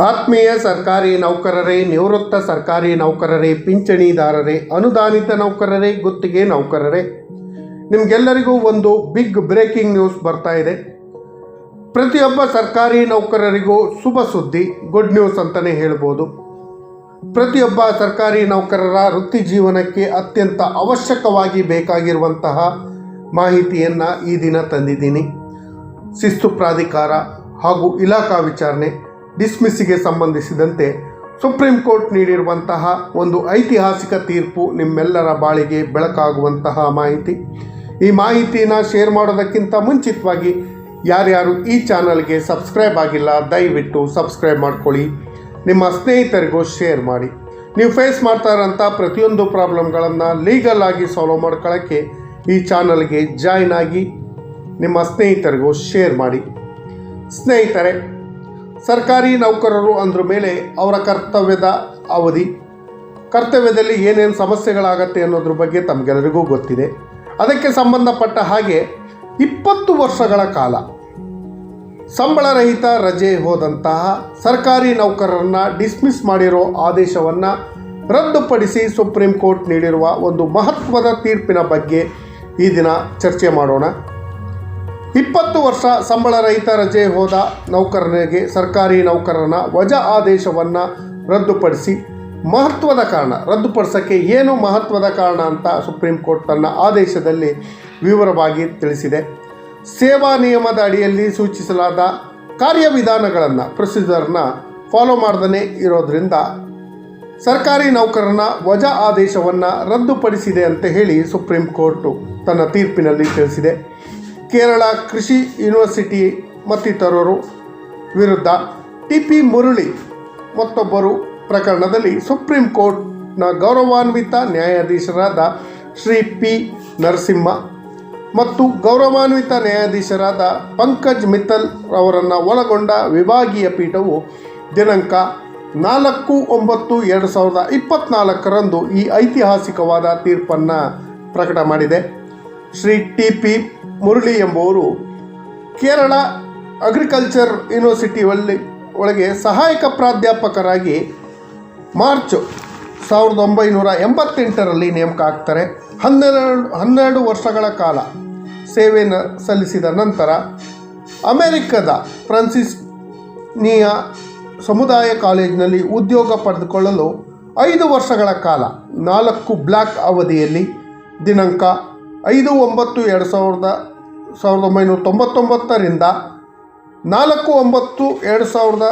ಆತ್ಮೀಯ ಸರ್ಕಾರಿ ನೌಕರರೇ, ನಿವೃತ್ತ ಸರ್ಕಾರಿ ನೌಕರರೇ, ಪಿಂಚಣಿದಾರರೇ, ಅನುದಾನಿತ ನೌಕರರೇ, ಗುತ್ತಿಗೆ ನೌಕರರೇ. ನಿಮಗೆಲ್ಲರಿಗೂ ಒಂದು ಬಿಗ್ ಬ್ರೇಕಿಂಗ್ ನ್ಯೂಸ್ ಬರ್ತಾ ಇದೆ. ಪ್ರತಿಯೊಬ್ಬ ಸರ್ಕಾರಿ ನೌಕರರಿಗೂ ಶುಭ ಸುದ್ದಿ, ಗುಡ್ ನ್ಯೂಸ್ ಅಂತಲೇ ಹೇಳ್ಬೋದು. ಪ್ರತಿಯೊಬ್ಬ ಸರ್ಕಾರಿ ನೌಕರರ ವೃತ್ತಿ ಜೀವನಕ್ಕೆ ಅತ್ಯಂತ ಅವಶ್ಯಕವಾಗಿ ಬೇಕಾಗಿರುವಂತಹ ಮಾಹಿತಿಯನ್ನು ಈ ದಿನ ತಂದಿದ್ದೀನಿ. ಶಿಸ್ತು ಪ್ರಾಧಿಕಾರ ಹಾಗೂ ಇಲಾಖಾ ವಿಚಾರಣೆ. ಡಿಸ್ಮಿಸ್ಸಿಗೆ ಸಂಬಂಧಿಸಿದಂತೆ ಸುಪ್ರೀಂ ಕೋರ್ಟ್ ನೀಡಿರುವಂತಹ ಒಂದು ಐತಿಹಾಸಿಕ ತೀರ್ಪು ನಿಮ್ಮೆಲ್ಲರ ಬಾಳಿಗೆ ಬೆಳಕಾಗುವಂತಹ ಮಾಹಿತಿ. ಈ ಮಾಹಿತಿನ ಶೇರ್ ಮಾಡೋದಕ್ಕಿಂತ ಮುಂಚಿತವಾಗಿ ಯಾರ್ಯಾರು ಈ ಚಾನಲ್ಗೆ ಸಬ್ಸ್ಕ್ರೈಬ್ ಆಗಿಲ್ಲ, ದಯವಿಟ್ಟು ಸಬ್ಸ್ಕ್ರೈಬ್ ಮಾಡ್ಕೊಳ್ಳಿ. ನಿಮ್ಮ ಸ್ನೇಹಿತರಿಗೂ ಶೇರ್ ಮಾಡಿ. ನೀವು ಫೇಸ್ ಮಾಡ್ತಾ ಇರೋಂಥ ಪ್ರತಿಯೊಂದು ಪ್ರಾಬ್ಲಮ್ಗಳನ್ನು ಲೀಗಲ್ ಆಗಿ ಸಾಲ್ವ್ ಮಾಡ್ಕೊಳ್ಳೋಕ್ಕೆ ಈ ಚಾನಲ್ಗೆ ಜಾಯ್ನ್ ಆಗಿ ನಿಮ್ಮ ಸ್ನೇಹಿತರಿಗೂ ಶೇರ್ ಮಾಡಿ. ಸ್ನೇಹಿತರೆ ಸರ್ಕಾರಿ ನೌಕರರು ಅಂದ್ರ ಮೇಲೆ ಅವರ ಕರ್ತವ್ಯದ ಅವಧಿ. ಕರ್ತವ್ಯದಲ್ಲಿ ಏನೇನು ಸಮಸ್ಯೆಗಳಾಗತ್ತೆ ಅನ್ನೋದ್ರ ಬಗ್ಗೆ ತಮಗೆಲ್ಲರಿಗೂ ಗೊತ್ತಿದೆ. ಅದಕ್ಕೆ ಸಂಬಂಧಪಟ್ಟ ಹಾಗೆ ಇಪ್ಪತ್ತು ವರ್ಷಗಳ ಕಾಲ ಸಂಬಳರಹಿತ ರಜೆ ಹೋದಂತಹ ಸರ್ಕಾರಿ ನೌಕರರನ್ನ ಡಿಸ್ಮಿಸ್ ಮಾಡಿರೋ ಆದೇಶವನ್ನು ರದ್ದುಪಡಿಸಿ ಸುಪ್ರೀಂ ಕೋರ್ಟ್ ನೀಡಿರುವ ಒಂದು ಮಹತ್ವದ ತೀರ್ಪಿನ ಬಗ್ಗೆ ಈ ದಿನ ಚರ್ಚೆ ಮಾಡೋಣ. ಇಪ್ಪತ್ತು ವರ್ಷ ಸಂಬಳ ರಹಿತ ರಜೆ ಹೋದ ನೌಕರನಿಗೆ ಸರ್ಕಾರಿ ನೌಕರನ ವಜಾ ಆದೇಶವನ್ನು ರದ್ದುಪಡಿಸಿ ಮಹತ್ವದ ಕಾರಣ. ರದ್ದುಪಡಿಸೋಕ್ಕೆ ಏನು ಮಹತ್ವದ ಕಾರಣ ಅಂತ ಸುಪ್ರೀಂ ಕೋರ್ಟ್ ತನ್ನ ಆದೇಶದಲ್ಲಿ ವಿವರವಾಗಿ ತಿಳಿಸಿದೆ. ಸೇವಾ ನಿಯಮದ ಅಡಿಯಲ್ಲಿ ಸೂಚಿಸಲಾದ ಕಾರ್ಯವಿಧಾನಗಳನ್ನು ಪ್ರೊಸೀಜರ್ನ ಫಾಲೋ ಮಾಡ್ದೇ ಇರೋದರಿಂದ ಸರ್ಕಾರಿ ನೌಕರನ ವಜಾ ಆದೇಶವನ್ನು ರದ್ದುಪಡಿಸಿದೆ ಅಂತ ಹೇಳಿ ಸುಪ್ರೀಂ ಕೋರ್ಟು ತನ್ನ ತೀರ್ಪಿನಲ್ಲಿ ತಿಳಿಸಿದೆ. ಕೇರಳ ಕೃಷಿ ಯೂನಿವರ್ಸಿಟಿ ಮತ್ತಿತರರು ವಿರುದ್ಧ ಟಿ ಪಿ ಮುರಳಿ ಮತ್ತೊಬ್ಬರು ಪ್ರಕರಣದಲ್ಲಿ ಸುಪ್ರೀಂ ಕೋರ್ಟ್ನ ಗೌರವಾನ್ವಿತ ನ್ಯಾಯಾಧೀಶರಾದ ಶ್ರೀ ಪಿ ನರಸಿಂಹ ಮತ್ತು ಗೌರವಾನ್ವಿತ ನ್ಯಾಯಾಧೀಶರಾದ ಪಂಕಜ್ ಮಿತ್ತಲ್ ಅವರನ್ನು ಒಳಗೊಂಡ ವಿಭಾಗೀಯ ಪೀಠವು ದಿನಾಂಕ ನಾಲ್ಕು ಒಂಬತ್ತು ಎರಡು ಸಾವಿರದ ಇಪ್ಪತ್ನಾಲ್ಕರಂದು ಈ ಐತಿಹಾಸಿಕವಾದ ತೀರ್ಪನ್ನು ಪ್ರಕಟ ಮಾಡಿದೆ. ಶ್ರೀ ಟಿ ಪಿ ಮುರಳಿ ಎಂಬುವರು ಕೇರಳ ಅಗ್ರಿಕಲ್ಚರ್ ಯೂನಿವರ್ಸಿಟಿಯಲ್ಲಿ ಒಳಗೆ ಸಹಾಯಕ ಪ್ರಾಧ್ಯಾಪಕರಾಗಿ ಮಾರ್ಚ್ ಸಾವಿರದ ಒಂಬೈನೂರ ಎಂಬತ್ತೆಂಟರಲ್ಲಿ ನೇಮಕ ಆಗ್ತಾರೆ. ಹನ್ನೆರಡು ಹನ್ನೆರಡು ವರ್ಷಗಳ ಕಾಲ ಸೇವೆ ಸಲ್ಲಿಸಿದ ನಂತರ ಅಮೆರಿಕದ ಫ್ರಾನ್ಸಿಸ್ನಿಯ ಸಮುದಾಯ ಕಾಲೇಜಿನಲ್ಲಿ ಉದ್ಯೋಗ ಪಡೆದುಕೊಳ್ಳಲು ಐದು ವರ್ಷಗಳ ಕಾಲ ನಾಲ್ಕು ಬ್ಲ್ಯಾಕ್ ಅವಧಿಯಲ್ಲಿ ದಿನಾಂಕ ಐದು ಒಂಬತ್ತು ಎರಡು ಸಾವಿರದ ಸಾವಿರದ ಒಂಬೈನೂರ ತೊಂಬತ್ತೊಂಬತ್ತರಿಂದ ನಾಲ್ಕು ಒಂಬತ್ತು ಎರಡು ಸಾವಿರದ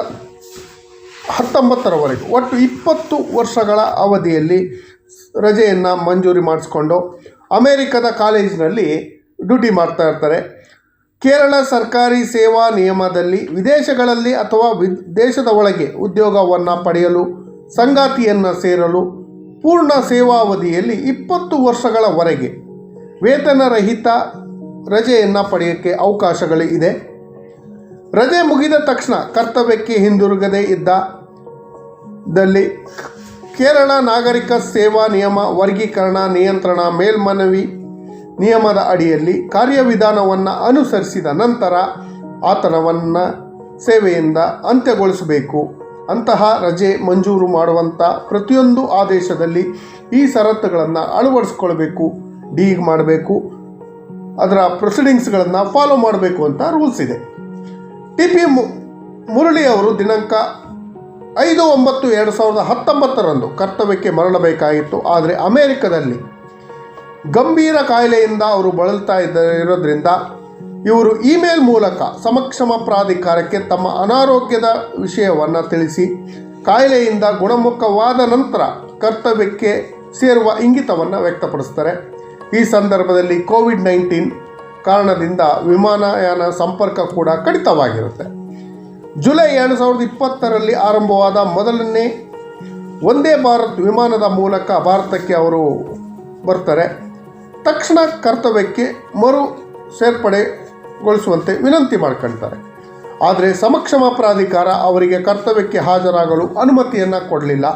ಹತ್ತೊಂಬತ್ತರವರೆಗೆ, ಒಟ್ಟು ಇಪ್ಪತ್ತು ವರ್ಷಗಳ ಅವಧಿಯಲ್ಲಿ ರಜೆಯನ್ನು ಮಂಜೂರಿ ಮಾಡಿಸ್ಕೊಂಡು ಅಮೇರಿಕದ ಕಾಲೇಜಿನಲ್ಲಿ ಡ್ಯೂಟಿ ಮಾಡ್ತಾ ಇರ್ತಾರೆ. ಕೇರಳ ಸರ್ಕಾರಿ ಸೇವಾ ನಿಯಮದಲ್ಲಿ ವಿದೇಶಗಳಲ್ಲಿ ಅಥವಾ ವಿದೇಶದ ಒಳಗೆ ಉದ್ಯೋಗವನ್ನು ಪಡೆಯಲು, ಸಂಗಾತಿಯನ್ನು ಸೇರಲು ಪೂರ್ಣ ಸೇವಾವಧಿಯಲ್ಲಿ ಇಪ್ಪತ್ತು ವರ್ಷಗಳವರೆಗೆ ವೇತನರಹಿತ ರಜೆಯನ್ನು ಪಡೆಯೋಕ್ಕೆ ಅವಕಾಶಗಳು ಇದೆ ರಜೆ ಮುಗಿದ ತಕ್ಷಣ ಕರ್ತವ್ಯಕ್ಕೆ ಹಿಂದಿರುಗದೇ ಇದ್ದ ದಲ್ಲಿ ಕೇರಳ ನಾಗರಿಕ ಸೇವಾ ನಿಯಮ ವರ್ಗೀಕರಣ ನಿಯಂತ್ರಣ ಮೇಲ್ಮನವಿ ನಿಯಮದ ಅಡಿಯಲ್ಲಿ ಕಾರ್ಯವಿಧಾನವನ್ನು ಅನುಸರಿಸಿದ ನಂತರ ಆತನವನ್ನು ಸೇವೆಯಿಂದ ಅಂತ್ಯಗೊಳಿಸಬೇಕು. ಅಂತಹ ರಜೆ ಮಂಜೂರು ಮಾಡುವಂಥ ಪ್ರತಿಯೊಂದು ಆದೇಶದಲ್ಲಿ ಈ ಷರತ್ತುಗಳನ್ನು ಅಳವಡಿಸ್ಕೊಳ್ಬೇಕು ಡೀಗ್ ಮಾಡಬೇಕು, ಅದರ ಪ್ರೊಸೀಡಿಂಗ್ಸ್ಗಳನ್ನು ಫಾಲೋ ಮಾಡಬೇಕು ಅಂತ ರೂಲ್ಸ್ ಇದೆ. ಟಿ ಪಿ ಮುರಳಿ ಅವರು ದಿನಾಂಕ ಐದು ಒಂಬತ್ತು ಎರಡು ಸಾವಿರದ ಹತ್ತೊಂಬತ್ತರಂದು ಕರ್ತವ್ಯಕ್ಕೆ ಮರಳಬೇಕಾಗಿತ್ತು ಆದರೆ ಅಮೇರಿಕದಲ್ಲಿ ಗಂಭೀರ ಕಾಯಿಲೆಯಿಂದ ಅವರು ಬಳಲ್ತಾ ಇದ್ದ ಇರೋದ್ರಿಂದ ಇವರು ಇಮೇಲ್ ಮೂಲಕ ಸಮಕ್ಷಮ ಪ್ರಾಧಿಕಾರಕ್ಕೆ ತಮ್ಮ ಅನಾರೋಗ್ಯದ ವಿಷಯವನ್ನು ತಿಳಿಸಿ, ಕಾಯಿಲೆಯಿಂದ ಗುಣಮುಖವಾದ ನಂತರ ಕರ್ತವ್ಯಕ್ಕೆ ಸೇರುವ ಇಂಗಿತವನ್ನು ವ್ಯಕ್ತಪಡಿಸ್ತಾರೆ. ಈ ಸಂದರ್ಭದಲ್ಲಿ ಕೋವಿಡ್ ನೈನ್ಟೀನ್ ಕಾರಣದಿಂದ ವಿಮಾನಯಾನ ಸಂಪರ್ಕ ಕೂಡ ಕಡಿತವಾಗಿರುತ್ತೆ. ಜುಲೈ ಎರಡು ಸಾವಿರದ ಇಪ್ಪತ್ತರಲ್ಲಿ ಆರಂಭವಾದ ಮೊದಲನೇ ಒಂದೇ ಭಾರತ್ ವಿಮಾನದ ಮೂಲಕ ಭಾರತಕ್ಕೆ ಅವರು ಬರ್ತಾರೆ. ತಕ್ಷಣ ಕರ್ತವ್ಯಕ್ಕೆ ಮರು ಸೇರ್ಪಡೆಗೊಳಿಸುವಂತೆ ವಿನಂತಿ ಮಾಡ್ಕೊಳ್ತಾರೆ ಆದರೆ ಸಮಕ್ಷಮ ಪ್ರಾಧಿಕಾರ ಅವರಿಗೆ ಕರ್ತವ್ಯಕ್ಕೆ ಹಾಜರಾಗಲು ಅನುಮತಿಯನ್ನು ಕೊಡಲಿಲ್ಲ.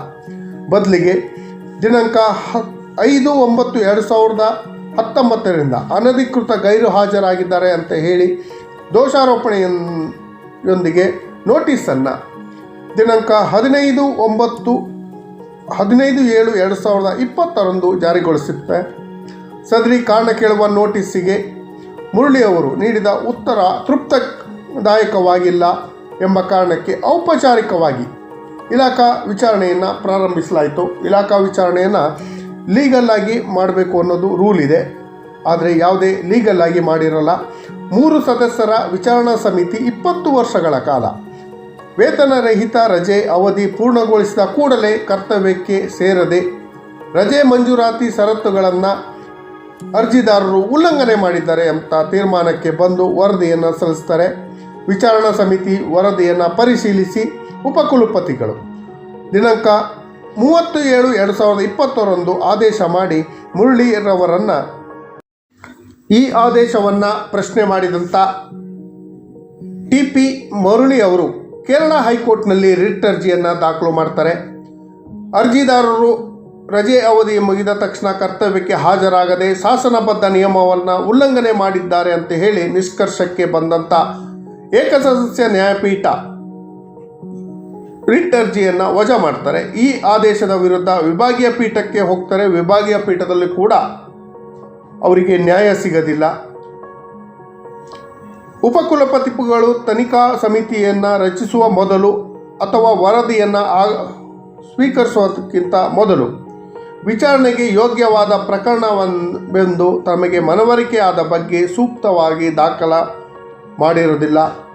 ಬದಲಿಗೆ ದಿನಾಂಕ ಐದು ಒಂಬತ್ತು ಎರಡು ಸಾವಿರದ ಹತ್ತೊಂಬತ್ತರಿಂದ ಅನಧಿಕೃತ ಗೈರು ಹಾಜರಾಗಿದ್ದಾರೆ ಅಂತ ಹೇಳಿ ದೋಷಾರೋಪಣೆಯೊಂದಿಗೆ ನೋಟಿಸನ್ನು ದಿನಾಂಕ ಹದಿನೈದು ಒಂಬತ್ತು ಹದಿನೈದು ಏಳು ಎರಡು ಸಾವಿರದ ಇಪ್ಪತ್ತರಂದು ಜಾರಿಗೊಳಿಸುತ್ತೆ. ಸದರಿ ಕಾರಣ ಕೇಳುವ ನೋಟಿಸ್ಸಿಗೆ ಮುರಳಿಯವರು ನೀಡಿದ ಉತ್ತರ ತೃಪ್ತದಾಯಕವಾಗಿಲ್ಲ ಎಂಬ ಕಾರಣಕ್ಕೆ ಔಪಚಾರಿಕವಾಗಿ ಇಲಾಖಾ ವಿಚಾರಣೆಯನ್ನು ಪ್ರಾರಂಭಿಸಲಾಯಿತು. ಇಲಾಖಾ ವಿಚಾರಣೆಯನ್ನು ಲೀಗಲ್ ಆಗಿ ಮಾಡಬೇಕು ಅನ್ನೋದು ರೂಲ್ ಇದೆ. ಆದರೆ ಯಾವುದೇ ಲೀಗಲ್ ಆಗಿ ಮಾಡಿರಲ್ಲ. ಮೂರು ಸದಸ್ಯರ ವಿಚಾರಣಾ ಸಮಿತಿ ಇಪ್ಪತ್ತು ವರ್ಷಗಳ ಕಾಲ. ವೇತನ ರಹಿತ ರಜೆ ಅವಧಿ ಪೂರ್ಣಗೊಳಿಸಿದ ಕೂಡಲೇ ಕರ್ತವ್ಯಕ್ಕೆ ಸೇರದೆ ರಜೆ ಮಂಜೂರಾತಿ ಷರತ್ತುಗಳನ್ನು ಅರ್ಜಿದಾರರು ಉಲ್ಲಂಘನೆ ಮಾಡಿದ್ದಾರೆ ಅಂತ ತೀರ್ಮಾನಕ್ಕೆ ಬಂದು ವರದಿಯನ್ನು ಸಲ್ಲಿಸ್ತಾರೆ. ವಿಚಾರಣಾ ಸಮಿತಿ ವರದಿಯನ್ನು ಪರಿಶೀಲಿಸಿ ಉಪಕುಲಪತಿಗಳು. ದಿನಾಂಕ ಮೂವತ್ತು ಏಳು ಎರಡು ಸಾವಿರದ ಇಪ್ಪತ್ತರಂದು ಆದೇಶ ಮಾಡಿ ಮುರಳಿರವರನ್ನು ಈ ಆದೇಶವನ್ನು ಪ್ರಶ್ನೆ ಮಾಡಿದಂಥ ಟಿ ಪಿ ಮರುಳಿ ಅವರು ಕೇರಳ ಹೈಕೋರ್ಟ್ನಲ್ಲಿ ರಿಟ್ ಅರ್ಜಿಯನ್ನು ದಾಖಲು ಮಾಡ್ತಾರೆ. ಅರ್ಜಿದಾರರು ರಜೆ ಅವಧಿ ಮುಗಿದ ತಕ್ಷಣ ಕರ್ತವ್ಯಕ್ಕೆ ಹಾಜರಾಗದೆ ಶಾಸನಬದ್ಧ ನಿಯಮವನ್ನು ಉಲ್ಲಂಘನೆ ಮಾಡಿದ್ದಾರೆ ಅಂತ ಹೇಳಿ ನಿಷ್ಕರ್ಷಕ್ಕೆ ಬಂದಂಥ ಏಕಸದಸ್ಯ ನ್ಯಾಯಪೀಠ ರಿಟ್ ಅರ್ಜಿಯನ್ನು ವಜಾ ಮಾಡ್ತಾರೆ. ಈ ಆದೇಶದ ವಿರುದ್ಧ ವಿಭಾಗೀಯ ಪೀಠಕ್ಕೆ ಹೋಗ್ತಾರೆ. ವಿಭಾಗೀಯ ಪೀಠದಲ್ಲಿ ಕೂಡ ಅವರಿಗೆ ನ್ಯಾಯ ಸಿಗದಿಲ್ಲ. ಉಪಕುಲಪತಿಗಳು ತನಿಖಾ ಸಮಿತಿಯನ್ನು ರಚಿಸುವ ಮೊದಲು ಅಥವಾ ವರದಿಯನ್ನು ಆ ಸ್ವೀಕರಿಸುವುದಕ್ಕಿಂತ ಮೊದಲು ವಿಚಾರಣೆಗೆ ಯೋಗ್ಯವಾದ ಪ್ರಕರಣವೆಂದು ತಮಗೆ ಮನವರಿಕೆ ಆದ ಬಗ್ಗೆ ಸೂಕ್ತವಾಗಿ ದಾಖಲ ಮಾಡಿರುವುದಿಲ್ಲ.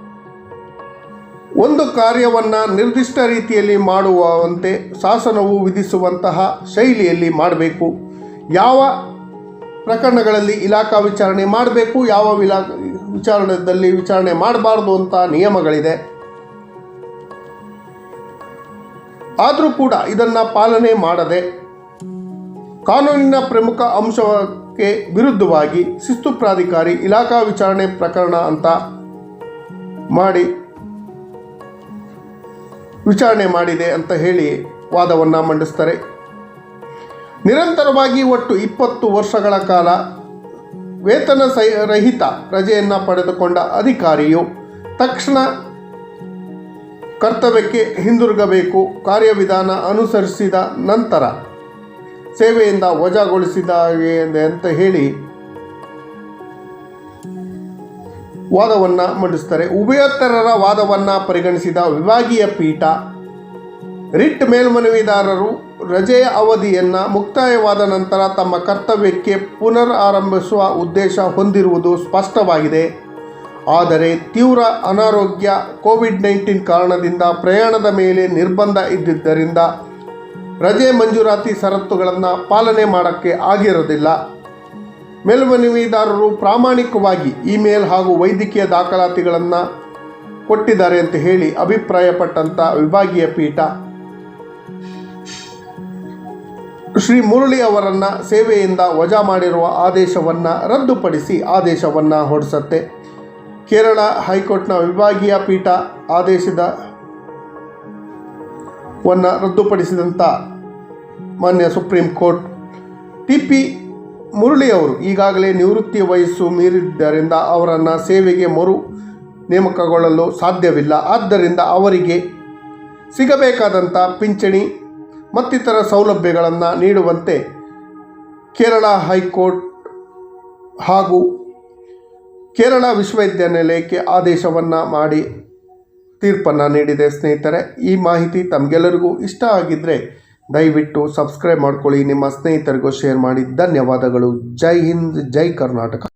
ಒಂದು ಕಾರ್ಯವನ್ನು ನಿರ್ದಿಷ್ಟ ರೀತಿಯಲ್ಲಿ ಮಾಡುವಂತೆ ಶಾಸನವು ವಿಧಿಸುವಂತಹ ಶೈಲಿಯಲ್ಲಿ ಮಾಡಬೇಕು. ಯಾವ ಪ್ರಕರಣಗಳಲ್ಲಿ ಇಲಾಖಾ ವಿಚಾರಣೆ ಮಾಡಬೇಕು, ಯಾವ ವಿಲಾ, ವಿಚಾರಣೆಯಲ್ಲಿ ವಿಚಾರಣೆ ಮಾಡಬಾರ್ದು ಅಂತ ನಿಯಮಗಳಿದೆ. ಆದರೂ ಕೂಡ ಇದನ್ನು ಪಾಲನೆ ಮಾಡದೆ ಕಾನೂನಿನ ಪ್ರಮುಖ ಅಂಶಕ್ಕೆ ವಿರುದ್ಧವಾಗಿ ಶಿಸ್ತು ಪ್ರಾಧಿಕಾರಿ ಇಲಾಖಾ ವಿಚಾರಣೆ ಪ್ರಕರಣ ಅಂತ ಮಾಡಿ ವಿಚಾರಣೆ ಮಾಡಿದೆ ಅಂತ ಹೇಳಿ ವಾದವನ್ನು ಮಂಡಿಸ್ತಾರೆ. ನಿರಂತರವಾಗಿ ಒಟ್ಟು ಇಪ್ಪತ್ತು ವರ್ಷಗಳ ಕಾಲ ವೇತನ ಸೈ ರಹಿತ ರಜೆಯನ್ನು ಪಡೆದುಕೊಂಡ ಅಧಿಕಾರಿಯು ತಕ್ಷಣ ಕರ್ತವ್ಯಕ್ಕೆ ಹಿಂದಿರುಗಬೇಕು, ಕಾರ್ಯವಿಧಾನ ಅನುಸರಿಸಿದ ನಂತರ ಸೇವೆಯಿಂದ ವಜಾಗೊಳಿಸಿದ ಅಂತ ಹೇಳಿ ವಾದವನ್ನು ಮಂಡಿಸ್ತಾರೆ. ಉಭಯತರರ ವಾದವನ್ನು ಪರಿಗಣಿಸಿದ ವಿಭಾಗೀಯ ಪೀಠ ರಿಟ್ ಮೇಲ್ಮನವಿದಾರರು ರಜೆಯ ಅವಧಿಯನ್ನು ಮುಕ್ತಾಯವಾದ ನಂತರ ತಮ್ಮ ಕರ್ತವ್ಯಕ್ಕೆ ಪುನರ್ ಆರಂಭಿಸುವ ಉದ್ದೇಶ ಹೊಂದಿರುವುದು ಸ್ಪಷ್ಟವಾಗಿದೆ. ಆದರೆ ತೀವ್ರ ಅನಾರೋಗ್ಯ ಕೋವಿಡ್ ನೈನ್ಟೀನ್ ಕಾರಣದಿಂದ ಪ್ರಯಾಣದ ಮೇಲೆ ನಿರ್ಬಂಧ ಇದ್ದಿದ್ದರಿಂದ ರಜೆ ಮಂಜೂರಾತಿ ಷರತ್ತುಗಳನ್ನು ಪಾಲನೆ ಮಾಡೋಕ್ಕೆ ಆಗಿರೋದಿಲ್ಲ ಮೇಲ್ಮನವಿದಾರರು ಪ್ರಾಮಾಣಿಕವಾಗಿ ಇಮೇಲ್ ಹಾಗೂ ವೈದ್ಯಕೀಯ ದಾಖಲಾತಿಗಳನ್ನು ಕೊಟ್ಟಿದ್ದಾರೆ ಅಂತ ಹೇಳಿ ಅಭಿಪ್ರಾಯಪಟ್ಟಂಥ ವಿಭಾಗೀಯ ಪೀಠ. ಶ್ರೀ ಮುರಳಿ ಅವರನ್ನು ಸೇವೆಯಿಂದ ವಜಾ ಮಾಡಿರುವ ಆದೇಶವನ್ನು ರದ್ದುಪಡಿಸಿ ಆದೇಶವನ್ನು ಹೊರಡಿಸುತ್ತೆ. ಕೇರಳ ಹೈಕೋರ್ಟ್ನ ವಿಭಾಗೀಯ ಪೀಠ ಆದೇಶದ ವನ್ನು ರದ್ದುಪಡಿಸಿದಂಥ ಮಾನ್ಯ supreme court. T P Murali ಅವರು ಈಗಾಗಲೇ ನಿವೃತ್ತಿ ವಯಸ್ಸು ಮೀರಿದ್ದರಿಂದ ಅವರನ್ನು ಸೇವೆಗೆ ಮರು ನೇಮಕಗೊಳ್ಳಲು ಸಾಧ್ಯವಿಲ್ಲ. ಆದ್ದರಿಂದ ಅವರಿಗೆ ಸಿಗಬೇಕಾದಂಥ ಪಿಂಚಣಿ, ಮತ್ತಿತರ ಸೌಲಭ್ಯಗಳನ್ನು ನೀಡುವಂತೆ ಕೇರಳ ಹೈಕೋರ್ಟ್ ಹಾಗೂ ಕೇರಳ ವಿಶ್ವವಿದ್ಯಾನಿಲಯಕ್ಕೆ ಆದೇಶವನ್ನು ಮಾಡಿ ತೀರ್ಪನ್ನು ನೀಡಿದೆ ಸ್ನೇಹಿತರೆ. ಈ ಮಾಹಿತಿ ತಮಗೆಲ್ಲರಿಗೂ ಇಷ್ಟ ಆಗಿದ್ದರೆ ದಯವಿಟ್ಟು ಸಬ್ಸ್ಕ್ರೈಬ್ ಮಾಡ್ಕೊಳ್ಳಿ ನಿಮ್ಮ ಸ್ನೇಹಿತರಿಗೂ ಶೇರ್ ಮಾಡಿ. ಧನ್ಯವಾದಗಳು. ಜೈ ಹಿಂದ್ ಜೈ ಕರ್ನಾಟಕ.